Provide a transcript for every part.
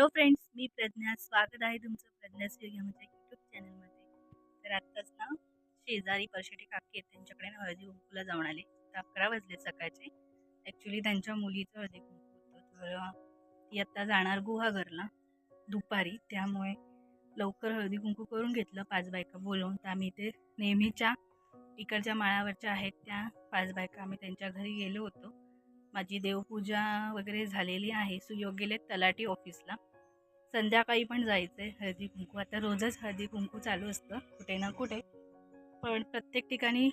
Hello friends मी प्रज्ञा. स्वागत आहे तुमचं प्रज्ञा म्हणजे यूट्यूब चॅनलमध्ये तर आत्ताच ना शेजारी परशेटी काकी आहेत त्यांच्याकडे ना हळदी कुंकूला जाऊन आले. तर अकरा वाजले सकाळचे. ॲक्च्युली त्यांच्या मुलीचं हळदी कुंकू होतं. तर ती आत्ता जाणार गुहागरला दुपारी. त्यामुळे लवकर हळदी कुंकू करून घेतलं पाच बायका बोलवून तर आम्ही ते नेहमीच्या इकडच्या माळावरच्या आहेत त्या पाच बायका. आम्ही त्यांच्या घरी गेलो होतो. माझी देवपूजा वगैरे झालेली आहे. सुयोग गेले तलाठी ऑफिसला संध्याकाळी पण जायचं आहे हळदी कुंकू. आता रोजच हळदी कुंकू चालू असतं कुठे ना कुठे. पण प्रत्येक ठिकाणी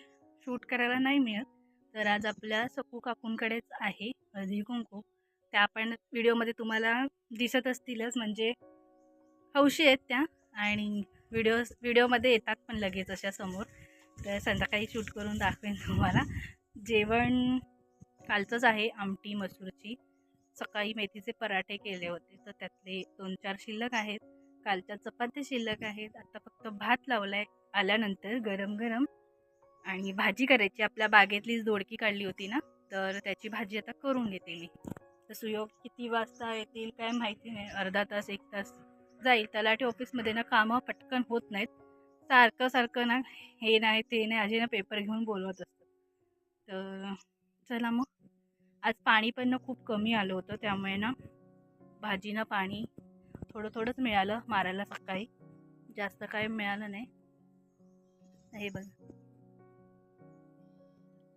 शूट करायला नाही मिळत. तर आज आपल्या सकू काकूंकडेच आहे हळदी कुंकू. त्या आपण व्हिडिओमध्ये तुम्हाला दिसत असतीलच म्हणजे हौशी आहेत त्या आणि व्हिडिओ व्हिडिओमध्ये येतात पण लगेच अशा समोर. तर संध्याकाळी शूट करून दाखवेन तुम्हाला. जेवण कालचंच आहे आमटी मसूरची. सकाळी मेथीचे पराठे केले होते. तर त्यातले दोन चार शिल्लक आहेत. कालच्या चपात्या शिल्लक आहेत. आता फक्त भात लावलाय. आल्यानंतर गरम गरम आणि भाजी करायची. आपल्या बागेतलीच दोडकी काढली होती ना? तर त्याची भाजी आता करून घेते मी. तर सुयोग किती वाजता येतील काय माहिती नाही. अर्धा तास एक तास जाईल. तलाठी ऑफिसमध्ये ना कामं पटकन होत नाहीत. सारखं सारखं ना हे नाही ते नाही. आजी ना पेपर घेऊन बोलवत असतं. तर चला मग. आज पाणी पण ना खूप कमी आलं होतं त्यामुळे ना भाजीनं पाणी थोडं थोडंच मिळालं मारायला सकाळी. जास्त काही मिळालं नाही. हे बघ.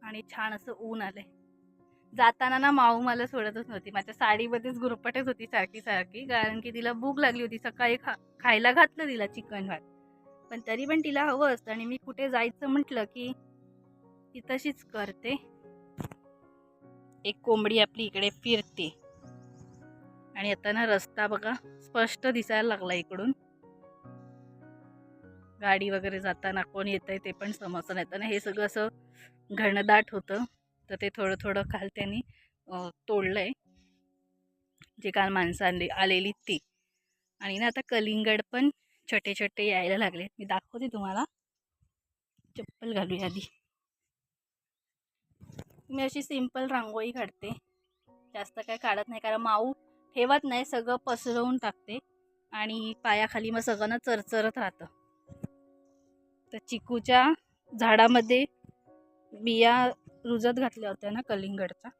आणि छान असं ऊन आलंय. जाताना ना माऊ मला सोडतच नव्हती. माझ्या साडीमध्येच गुरपटच होती सारखी सारखी कारण की तिला भूक लागली होती. सकाळी खा खायला घातलं तिला चिकन भात. पण तरी पण तिला हवं असतं आणि मी कुठे जायचं म्हटलं की ती तशीच करते. एक कोंबडी आपली इकडे फिरते. आणि आता ना रस्ता बघा स्पष्ट दिसायला लागला इकडून. गाडी वगैरे जाताना कोण येत आहे ते पण समजतं नाही. ना हे सगळं असं घनदाट होतं तर ते थोडं थोडं काल त्यांनी तोडलं तोडलंय. जे काल माणसं आणले आलेली ती. आणि ना आता कलिंगड पण छोटे छोटे यायला लागले मी दाखवते तुम्हाला. चप्पल घालूया आधी. मी अशी सिंपल रांगोळी काढते. जास्त काय काढत नाही कारण माऊ ठेवत नाही सगळं पसरवून टाकते आणि पायाखाली मग सगळं ना चरचरत राहतं. तर चिकूच्या झाडामध्ये बिया रुजत घातल्या होत्या ना कलिंगडच्या.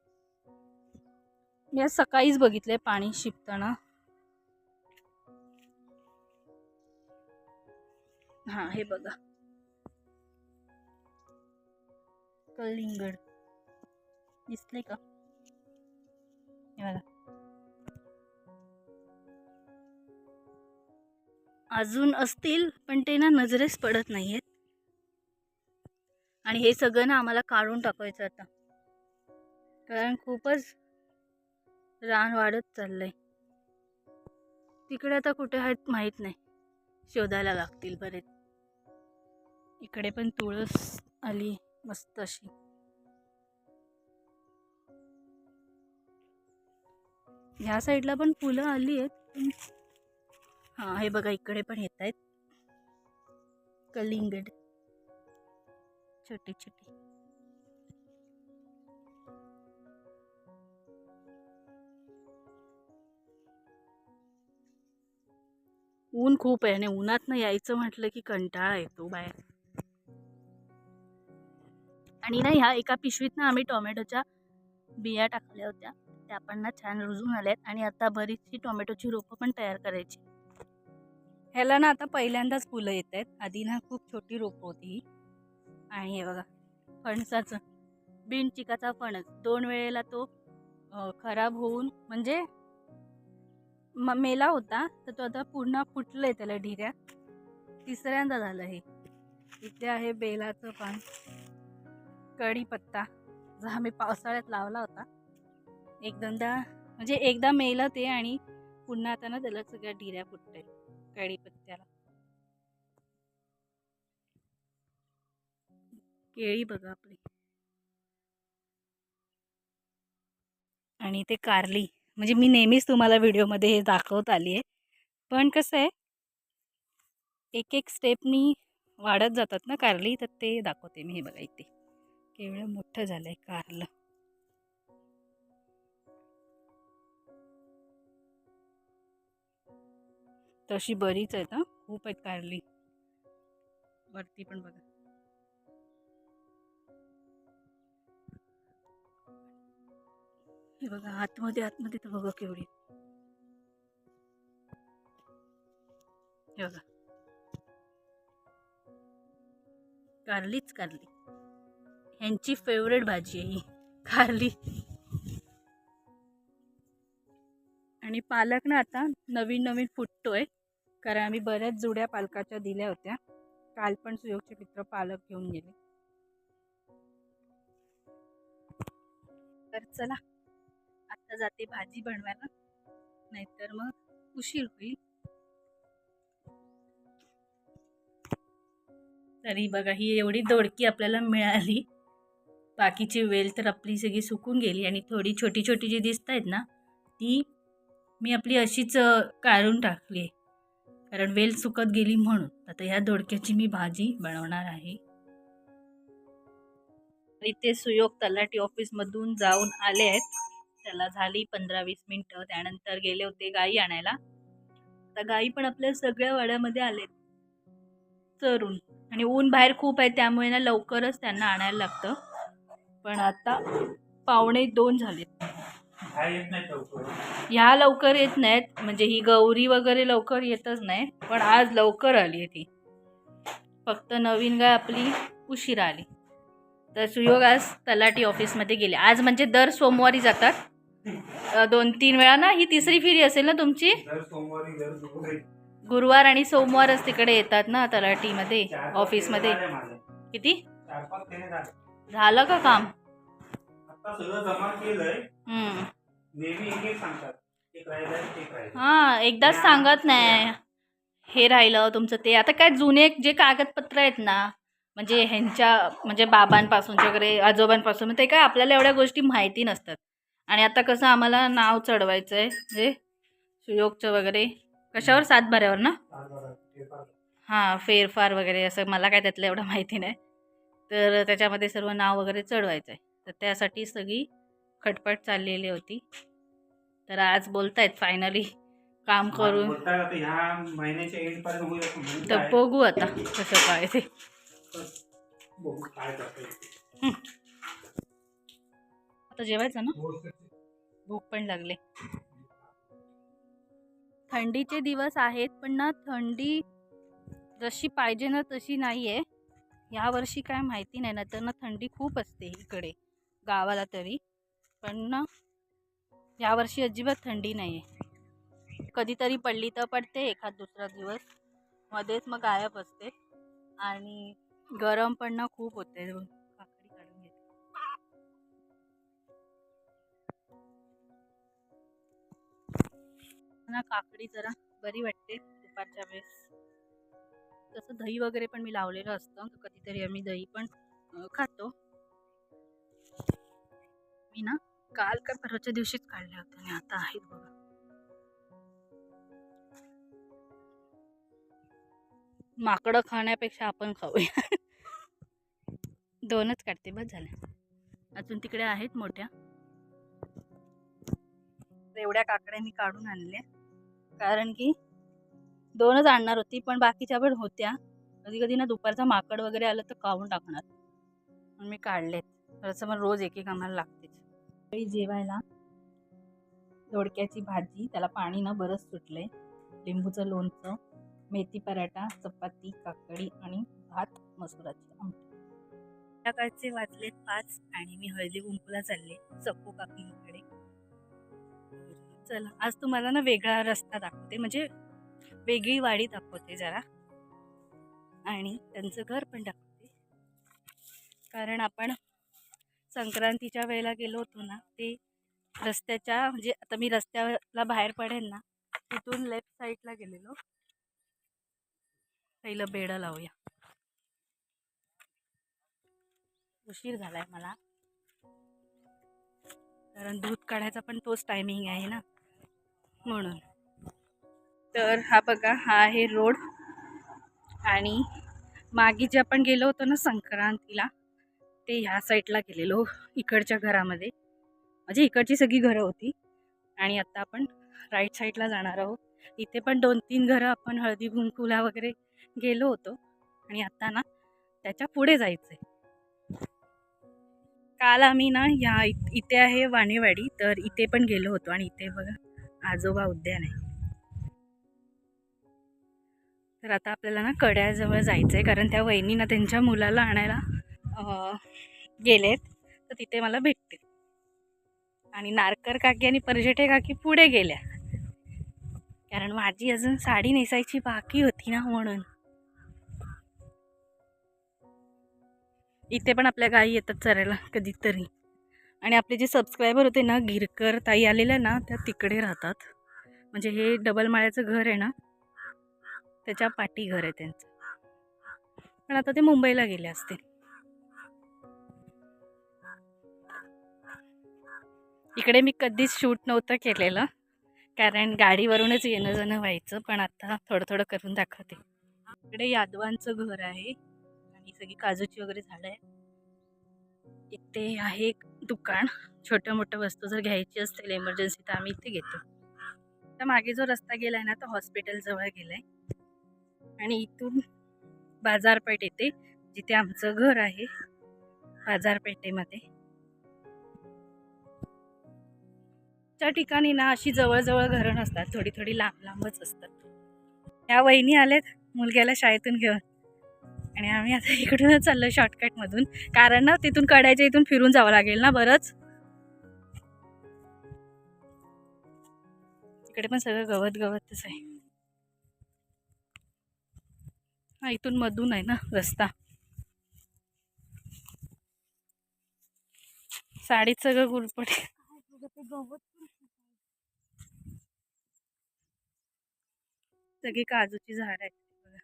मी आज सकाळीच बघितले पाणी शिपताना. हां हे बघा. कलिंगड. दिसले का अजून असतील पण ते ना नजरेस पडत नाहीयेत. आणि हे सगळं ना आम्हाला काढून टाकायचं आता. कारण खूपच रान वाढत चाललंय. तिकडे आता कुठे आहेत माहीत नाही. शोधायला लागतील बरेच. इकडे पण तुळस आली मस्त अशी. ह्या साईडला पण फुलं आली आहेत हां हे बघा इकडे पण येत आहेत. कलिंगड. छोटे छोटे. ऊन खूप आहे आणि उन्हात यायचं म्हटलं की कंटाळा येतो बाहेर. आणि ना ह्या एका पिशवीत ना आम्ही टोमॅटोच्या बिया टाकल्या होत्या. त्या पण ना छान रुजून आल्यात आणि आता बरीचशी टोमॅटोची रोपं पण तयार करायची. ह्याला ना आता पहिल्यांदाच फुलं येत आहेत. आधी ना खूप छोटी रोपं होती. ही आणि हे बघा फणसाचं बिन चिकाचा फणस. दोन वेळेला तो खराब होऊन म्हणजे म मेला होता तर तो आता पुन्हा फुटलंय त्याला ढिऱ्या. तिसऱ्यांदा झालं हे. इथे आहे बेलाचं पान कढीपत्ता. जो आम्ही पावसाळ्यात लावला होता. एक दोनदा म्हणजे एकदा मेलं ते आणि पुन्हा आता ना त्याला सगळ्या ढिऱ्या फुटते कढीपत्त्याला केळी बघा आपली. आणि ते कारली म्हणजे मी नेहमीच तुम्हाला व्हिडिओमध्ये हे दाखवत आली आहे पण कसं आहे एक एक स्टेपनी वाढत जातात ना कारली तर ते दाखवते मी हे बघा इथे. केवढं मोठं झालं आहे कारलं. तशी बरीच आहेत हां. खूप आहेत कारली. वरती पण बघा. हे बघा आतमध्ये आतमध्ये तर बघा केवढी. हे बघा. कारलीच कारली. ह्यांची फेवरेट भाजी आहे ही कारली. आणि पालक ना आता नवीन नवीन फुटतोय. कारण आम्ही बऱ्याच जुड्या पालकाच्या दिल्या होत्या. काल पण सुयोगचे मित्र पालक घेऊन गेले. तर चला आता जाते भाजी बनवायला. नाहीतर मग उशीर होईल. तरी बघा ही एवढी दोडकी आपल्याला मिळाली. बाकीची वेल तर आपली सगळी सुकून गेली आणि थोडी छोटी छोटी जी दिसत आहेत ना ती मी आपली अशीच काढून टाकली आहे. कारण वेल सुकत गेली म्हणून. आता ह्या दोडक्याची मी भाजी बनवणार आहे. इथे सुयोग तलाठी ऑफिसमधून जाऊन आले आहेत. त्याला झाली पंधरा वीस मिनटं. त्यानंतर गेले होते गाई आणायला. आता गाई पण आपल्या सगळ्या वाड्यामध्ये आलेत. चरून. आणि ऊन बाहेर खूप आहे त्यामुळे ना लवकरच त्यांना आणायला लागतं. पण आता पावणे दोन झालेत. ह्या लवकर येत नाहीत. म्हणजे ही गौरी वगैरे लवकर येतच नाही. पण आज लवकर आली आहे ती. फक्त नवीन गाय आपली उशिरा आली. तर सुयोग आज तलाठी ऑफिसमध्ये गेले. आज म्हणजे दर सोमवारी जातात. दोन तीन वेळा ना ही तिसरी फेरी असेल ना तुमची? गुरुवारी. आणि सोमवारच तिकडे येतात ना तलाठीमध्ये ऑफिसमध्ये. किती. झालं का काम? आता सगळं जमा केलंय. हम्म. हां एकदाच सांगत नाही. हे राहिलं तुमचं ते. आता काय जुने जे कागदपत्र आहेत ना म्हणजे ह्यांच्या म्हणजे बाबांपासूनचे वगैरे आजोबांपासून ते काय आपल्याला एवढ्या गोष्टी माहिती नसतात. आणि आता कसं आम्हाला नाव चढवायचं आहे म्हणजे सुयोगचं वगैरे. कशावर? सातबाऱ्यावर ना. हां फेरफार वगैरे असं मला काय त्यातलं एवढं माहिती नाही. तर त्याच्यामध्ये सर्व नाव वगैरे चढवायचं आहे तर त्यासाठी सगळी खटपट चाललेली होती. तर आज बोलतायत फायनली काम करून. तर. बघू आता कसं काय ते. आता जेवायचं ना? भूक पण लागले. थंडीचे दिवस आहेत पण ना थंडी जशी पाहिजे ना तशी नाही आहे यावर्षी काय माहिती नाही ना तर ना थंडी खूप असते इकडे गावाला तरी. पण ना यावर्षी अजिबात थंडी नाही आहे कधीतरी पडली तर पडते एखाद दुसरा दिवस. मध्येच मग गायब असते. आणि गरम पण ना खूप होते. काकडी काढून घेते. ना काकडी जरा बरी वाटते दुपारच्या वेळेस. तसं दही वगैरे पण मी लावलेलं असतं. तर कधीतरी आम्ही दही पण खातो. मी ना काल का परवाच्या दिवशीच काढले होते आणि आता आहेत बघा. माकडं खाण्यापेक्षा आपण खाऊया. दोनच काढते बस झाल्या अजून तिकडे आहेत मोठ्या. एवढ्या काकड्या मी काढून आणल्या. कारण की दोनच आणणार होती पण बाकीच्या पण होत्या. कधी कधी ना दुपारचा माकड वगैरे आलं तर काढून टाकणार. म्हणून मी काढलेत. तसं पण रोज एक एक आम्हाला लागतेच. सकाळी जेवायला. दोडक्याची भाजी त्याला पाणी ना बरंच सुटलंय. लिंबूचं लोणचं मेथी पराठा चपाती काकडी आणि भात मसुराची आमटी. सकाळचे वाजले पाच आणि मी हळदी कुंकूला चालले. चक्कू काकींकडे. चला आज तुम्हाला ना वेगळा रस्ता दाखवते. म्हणजे वेगळी वाडी दाखवते जरा. आणि त्यांचं घर पण दाखवते. कारण आपण संक्रांतीच्या वेळेला गेलो होतो ना ते रस्त्याच्या म्हणजे आता मी रस्त्याला बाहेर पडेल ना तिथून लेफ्ट साईडला गेलेलो. पहिलं बेडं लावूया. उशीर झालाय मला. कारण दूध काढायचा पण तोच टायमिंग आहे ना म्हणून. तर हा बघा हा आहे रोड आणि मागे जे आपण गेलो होतो ना संक्रांतीला ते ह्या साईडला गेलेलो इकडच्या घरामध्ये. म्हणजे इकडची सगळी घरं होती. आणि आता आपण राईट साईडला जाणार आहोत. इथे पण दोन तीन घरं आपण हळदी कुंकूला वगैरे गेलो होतो. आणि आता ना त्याच्या पुढे जायचं आहे काल आम्ही ना ह्या इ- इथे आहे वाणेवाडी तर इथे पण गेलो होतो. आणि इथे बघा आजोबा उद्यान आहे. तर आता आपल्याला ना कड्याजवळ जायचं आहे कारण त्या वहिनीनं त्यांच्या मुलाला आणायला गेलेत तर तिथे मला भेटतील. आणि नारकर काकी आणि परजेटे काकी पुढे गेल्या. कारण माझी अजून साडी नेसायची बाकी होती ना म्हणून. इथे पण आपल्या गायी येतात चरायला कधीतरी. आणि आपले जे सबस्क्रायबर होते ना गिरकर ताई आलेल्या ना त्या तिकडे राहतात. म्हणजे हे डबल माळ्याचं घर आहे ना त्याच्या पाठी घर आहे त्यांचं. पण आता ते मुंबईला गेले असतील. इकडे मी कधीच शूट नव्हतं केलेलं. कारण गाडीवरूनच येणं जाणं व्हायचं पण आता थोडं थोडं करून दाखवते. इकडे यादवांचं घर आहे आणि सगळी काजूची वगैरे झाडं आहे इथे आहे एक दुकान. छोटं मोठं वस्तू जर घ्यायची असतील इमर्जन्सी तर आम्ही इथे घेतो. तर मागे जो रस्ता गेला आहे ना तो हॉस्पिटलजवळ गेला आहे आणि इथून बाजारपेठ येते जिथे आमचं घर आहे बाजारपेठेमध्ये. त्या ठिकाणी ना अशी जवळजवळ घरं नसतात. थोडी थोडी लांब लांबच असतात. ह्या वहिनी आलेत. मुलग्याला शाळेतून घेऊन. आणि आम्ही आता इकडूनच चाललो शॉर्टकटमधून कारण ना तिथून कडायच्या इथून फिरून जावं लागेल ना बरंच? इकडे पण सगळं गवत गवतच आहे. हा इथून मधून आहे ना रस्ता. साडीत सगळं गुरपट सगळी काजूची झाड आहेत बघा.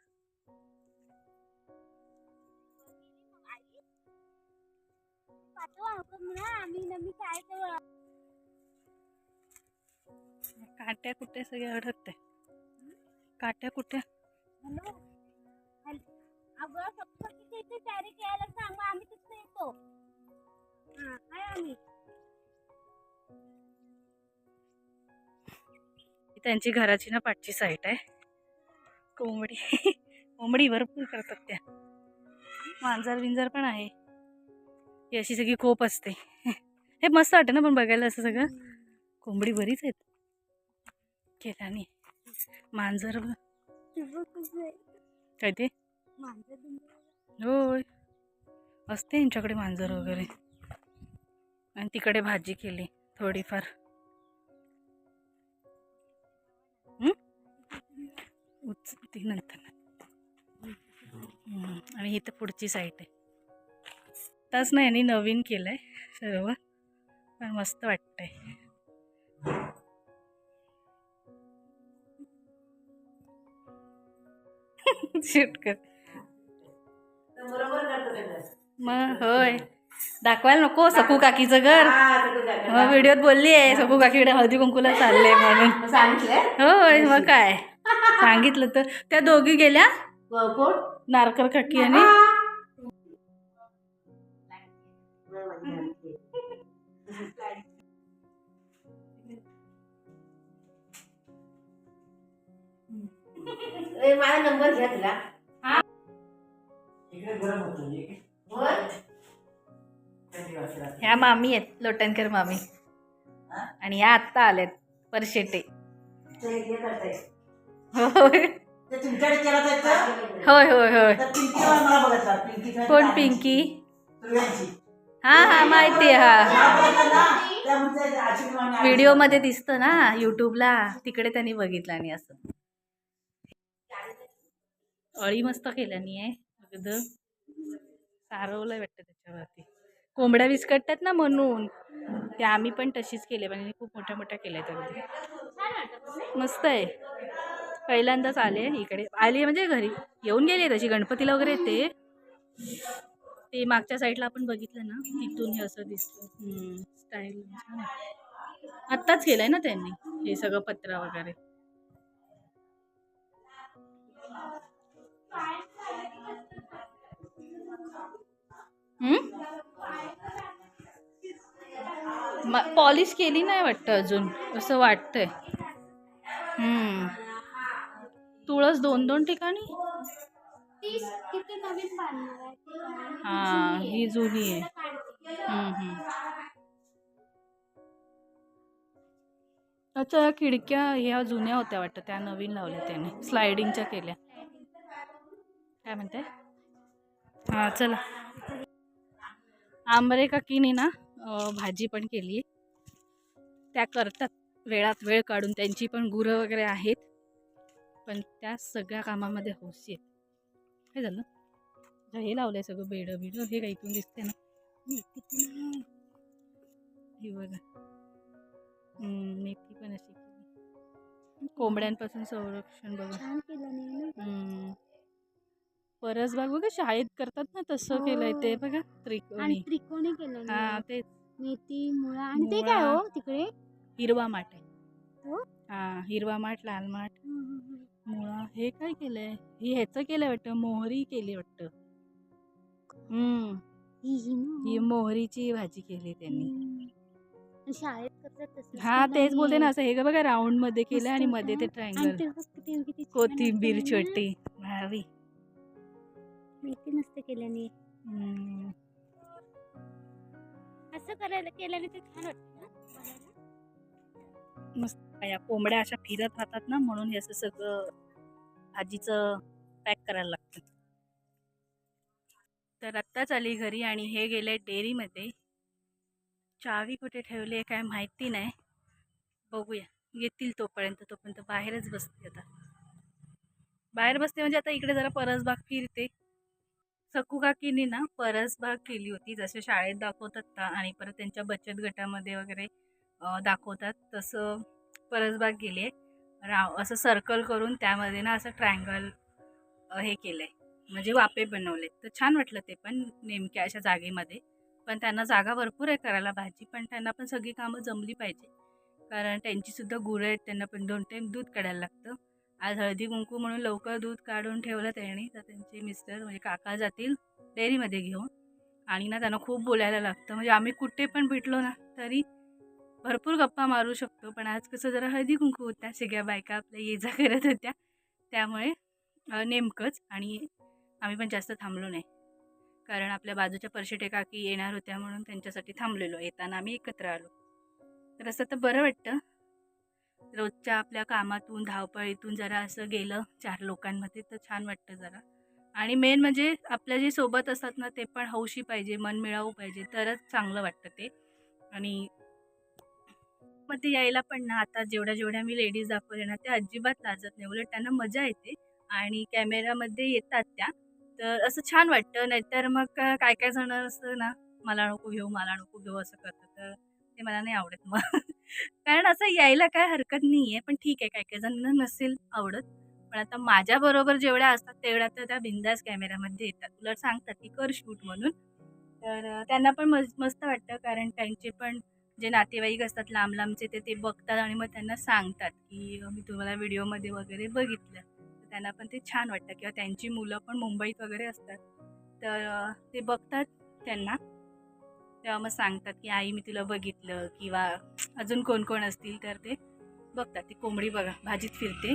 काट्या कुठे सगळे अडकते? काट्या कुठे? अगं फक्त तिथे आम्ही येतो काय आम्ही त्यांची घराची ना पाठची साईट आहे. कोंबडी. कोंबडी भरपूर करतात त्या. मांजर विंजर पण आहे. ही अशी सगळी कोप असते. हे मस्त वाटतं ना पण बघायला असं सगळं. कोंबडी बरीच आहेत. केलाने मांजर काय ते? होय. असते यांच्याकडे मांजर वगैरे. आणि तिकडे भाजी केली थोडीफार. उचलते नंतर. आणि ही तर पुढची साईड आहे. आताच ना यांनी नवीन केलं आहे सर्व. पण मस्त वाटतंय. शूट मग होय. दाखवायला नको सकू काकीचं घर. मग व्हिडिओत बोलली आहे सकू काकीकडे हळदी कुंकूला चालले म्हणून. होय मग काय? सांगितलं तर. त्या दोघी गेल्या. कोण? नारकर काकी आणि माझा नंबर घ्या तिला. होय? मामी आहेत लोटणकर मामी. हा? आणि या आत्ता आल्यात परशेटे. ते तुमच्याकडे केला होय होय होय. तर पिंकीला मला बघितला. पिंकी कोण पिंकी? हा हा माहिती आहे हा. व्हिडिओमध्ये दिसतं ना युट्यूबला तिकडे त्यांनी बघितलं आणि असं. अळी मस्त केल्यानी आहे. अगदी सारवलंय वाटतं त्याच्यावरती. कोंबड्या विस्कटतात ना म्हणून. ते आम्ही पण तशीच केले पण खूप मोठ्या मोठ्या केल्या त्या. मस्त आहे. पहिल्यांदाच आले इकडे. आली म्हणजे घरी. येऊन गेली तशी. गणपतीला वगैरे येते. ते मागच्या साईडला आपण बघितलं ना तिथून हे असं दिसतं. स्टाईल केलं आहे. आत्ताच केलंय ना त्यांनी हे सगळं पत्र वगैरे. पॉलिश केली नाही वाटतं अजून. असं वाटतंय. हम्म. तुळस दोन दोन ठिकाणी. हा. ही जुनी आहे. अच्छा या खिडक्या ह्या जुन्या होत्या वाटतं त्या नवीन लावल्या त्याने. स्लायडिंगच्या केल्या. काय म्हणते हां चला. आंबरे काकीने ना भाजी पण केली. त्या करतात वेळात वेळ काढून. त्यांची पण गुरं वगैरे आहेत. पण त्या सगळ्या कामामध्ये हौशी आहेत काय झालं हे लावलंय सगळं बेड बिड हे काही इथून दिसते ना. ही बघा. मेथी पण अशी केली. कोंबड्यांपासून संरक्षण बघा. हम्म. परसबाग बघा शाळेत करतात ना तसं केलंय ते बघा आणि त्रिकोणी त्रिकोणी केलं हा तेच. मेथी मुळा आणि ते काय. हो तिकडे? हिरवा माठ आहे. हो? हा हिरवा माठ लाल माठ. हं, हं, हं. मुळा हे काय केलंय? ही ह्याचं केलंय वाटतं? मोहरी केली वाटतं. हम्म. ही मोहरीची भाजी केली त्यांनी. शाळेत करतात तसं हा तेच बोलते ना असं हे बघा राऊंडमध्ये केलं आणि मध्ये ते. आणि ट्रायंगल ते बघ किती- किती छान कोथिंबीर ना. छोटी भावी मेथी नसते केल्याने. हम्म. असं करायला केल्याने ते छान वाटतं ना बनायला. मस्त. या कोंबड्या अशा फिरत राहतात ना म्हणून हे असं सगळं भाजीचं पॅक करायला लागतं. तर आत्ताच आली घरी आणि हे गेले डेअरीमध्ये. चावी कुठे ठेवली आहे काय माहिती नाही. बघूया. येतील तोपर्यंत तोपर्यंत बाहेरच बसते आता. बाहेर बसते म्हणजे आता इकडे जरा परसबाग फिरते. सकू काकीने ना परसबाग केली होती. जसे शाळेत दाखवतात ना आणि परत त्यांच्या बचत गटामध्ये वगैरे दाखवतात. तसं परसबाग गेली आहे. राव असं सर्कल करून त्यामध्ये ना असं ट्रायंगल हे केलं आहे म्हणजे वापे बनवले तर छान वाटलं ते पण नेमक्या अशा जागेमध्ये. पण त्यांना जागा भरपूर आहे करायला भाजी पण त्यांना पण सगळी कामं जमली पाहिजे. कारण त्यांचीसुद्धा गुरं आहेत त्यांना पण दोन टाईम दूध काढायला लागतं. आज हळदी कुंकू म्हणून लवकर दूध काढून ठेवलं त्यांनी. तर त्यांचे मिस्टर म्हणजे काका जातील डेअरीमध्ये घेऊन. आणि ना त्यांना खूप बोलायला लागतं. म्हणजे आम्ही कुठे पण भेटलो ना तरी भरपूर गप्पा मारू शकतो. पण आज कसं जरा हळदी कुंकू होत्या सगळ्या बायका आपल्या ये जा करत होत्या. त्यामुळे नेमकंच आणि आम्ही पण जास्त थांबलो नाही. कारण आपल्या बाजूच्या परशेटे काकी येणार होत्या म्हणून त्यांच्यासाठी थांबलेलो. येताना आम्ही एकत्र आलो. तर असं तर बरं वाटतं. रोजच्या आपल्या कामातून धावपळीतून जरा असं गेलं चार लोकांमध्ये तर छान वाटतं जरा. आणि मेन म्हणजे आपल्या जे सोबत असतात ना ते पण हौशी पाहिजे मन मिळावू पाहिजे. तरच चांगलं वाटतं ते. आणि मध्ये यायला पण ना आता जेवढ्या जेवढ्या मी लेडीज दाखवले ना त्या अजिबात लाजत नाही. उलट त्यांना मजा येते आणि कॅमेऱ्यामध्ये येतात त्या. तर असं छान वाटतं. नाहीतर मग का- काय काय जण असतं ना मला नको घेऊ मला नको घेऊ असं करतं तर ते मला नाही आवडत मग. कारण असं यायला काय हरकत नाही आहे पण ठीक आहे काय काय जणांना नसेल आवडत. पण आता माझ्याबरोबर जेवढ्या असतात तेवढ्या तर त्या बिंदास कॅमेऱ्यामध्ये येतात. उलट सांगतात की कर शूट म्हणून. तर त्यांना पण मस्त वाटतं. कारण त्यांचे पण जे नातेवाईक असतात लांब लांबचे ते ते बघतात आणि मग त्यांना सांगतात की मी तुम्हाला व्हिडिओमध्ये वगैरे बघितलं. तर त्यांना पण ते छान वाटतं किंवा त्यांची मुलं पण मुंबईत वगैरे असतात. तर ते बघतात त्यांना. तेव्हा मग सांगतात की आई मी तुला बघितलं. किंवा अजून कोण कोण असतील? तर ते बघतात. ती कोंबडी बघा भाजीत फिरते.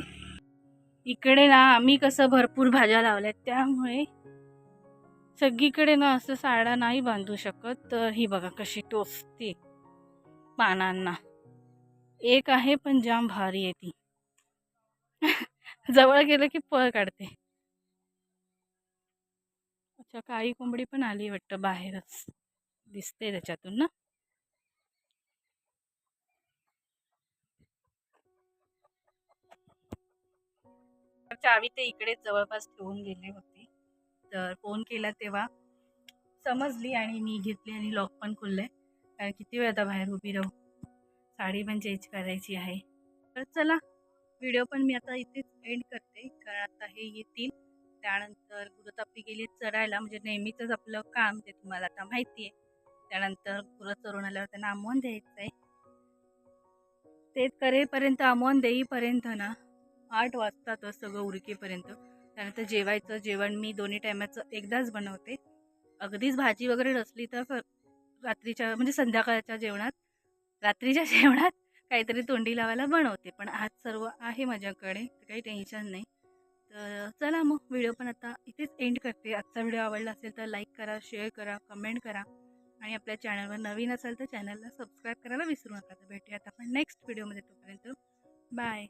इकडे ना आम्ही कसं भरपूर भाज्या लावल्यात त्यामुळे सगळीकडे ना असं साड्या नाही बांधू शकत. तर ही बघा कशी टोचते. पानांना. एक आहे पण जाम भारी आहे ती. जवळ गेलं की पळ काढते. अच्छा काळी कोंबडी पण आली वाटतं बाहेरच. दिसते त्याच्यातून ना? चावी ते इकडेच जवळपास ठेवून गेले होते. तर फोन केला तेव्हा. समजली आणि मी घेतली आणि लॉक पण खुलले. कारण किती वेळ आता बाहेर उभी राहू? साडी पण चेंज करायची आहे. तर चला व्हिडिओ पण मी आता इथेच एंड करते. कारण आता हे येतील. त्यानंतर गुरत आपली गेली चरायला म्हणजे नेहमीचंच आपलं काम ते तुम्हाला आता माहिती आहे त्यानंतर गुरत चरून आल्यावर त्यांना आमोन द्यायचं आहे ते करेपर्यंत आमोन देईपर्यंत ना आठ वाजतातच सगळं उरकेपर्यंत. त्यानंतर जेवायचं जेवण मी दोन्ही टायमाचं एकदाच बनवते. अगदीच भाजी वगैरे नसली तर रात्रीच्या म्हणजे संध्याकाळच्या जेवणात रात्रीच्या जेवणात काहीतरी तोंडी लावायला बनवते. पण आज सर्व आहे माझ्याकडे काही टेन्शन नाही. तर चला मग व्हिडिओ पण आता इथेच एंड करते. आजचा व्हिडिओ आवडला असेल तर लाईक करा शेअर करा कमेंट करा. आणि आपल्या चॅनलवर नवीन असाल तर चॅनलला सबस्क्राईब करायला विसरू नका. तर भेटूयात आपण नेक्स्ट व्हिडिओमध्ये तोपर्यंत. बाय